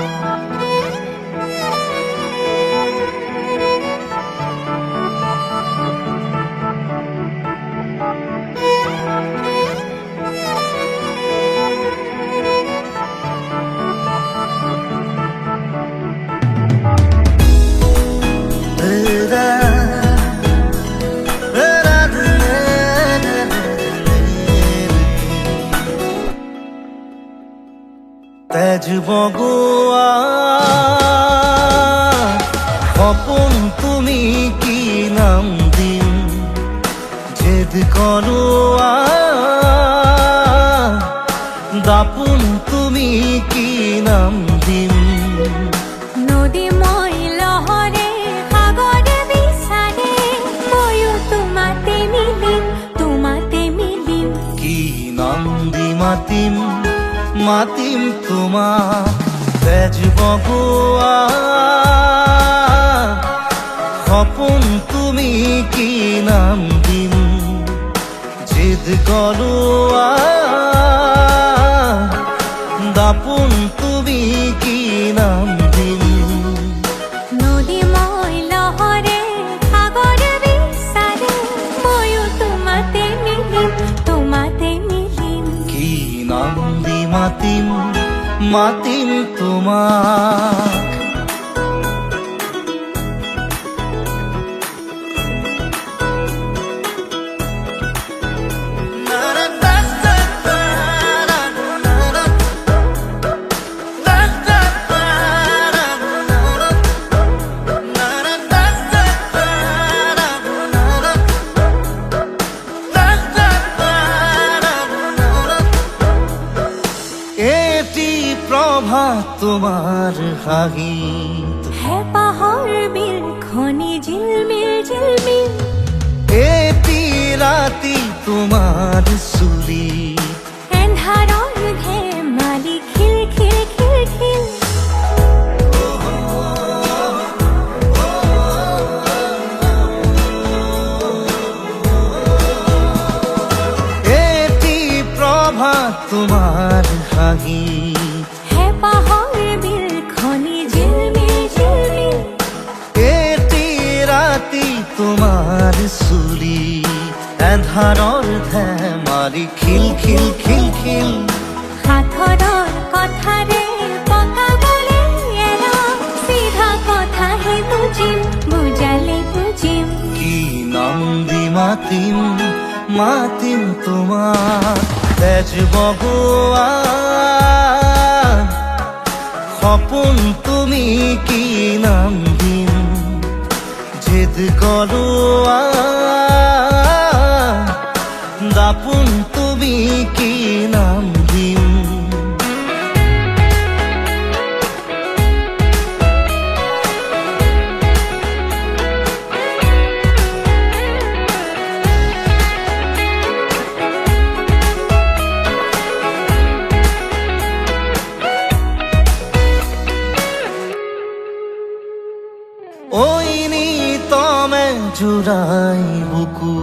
তেজ বগোয়া স্বপন তুমি কি নাম দিন? জেদ করোয়া দাপুন তুমি কি নাম দিন? সাগরে বিচাৰে ময়ো তোমাতে মিলিম তোমাতে মিলিম কি নাম দি মাতিম? মাতিম তোমা বেজ বগুয়া। স্বপন তুমি কি নাম দিন জিদ করোয়া মাতিম মাতিম তোমাক তোমার হাহিত। হেঁপাহৰ বিল খনি জিলমিল এটি রাতি তোমার চুলি এন্ধাৰৰ ধেমালি খিল খিল খিল খিল। প্রভাত তোমার রাতি তোমার চুলি এন্ধাৰৰ ধেমালি খিল খিল খিল খিল। সাঁথৰৰ কথাৰে পকাবলে এৰা চিধা কথাহে বুজিম বুজালে বুজিম কি নাম দি মাতিম মাতিম তোমার। তেজ বগোয়া সপোন তুমি কি নাম দিন করোয়া দাপুন তুমি কি নাম? জুড়াই বুকু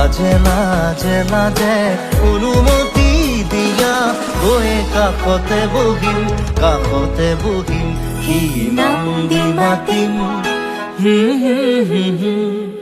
লাজে মাঝে মাঝে অনুমতি দিয়া গৈ কাষতে বহিম কাষতে বহিম কি নাম দিমাতিম হুম হুম হুম হুম।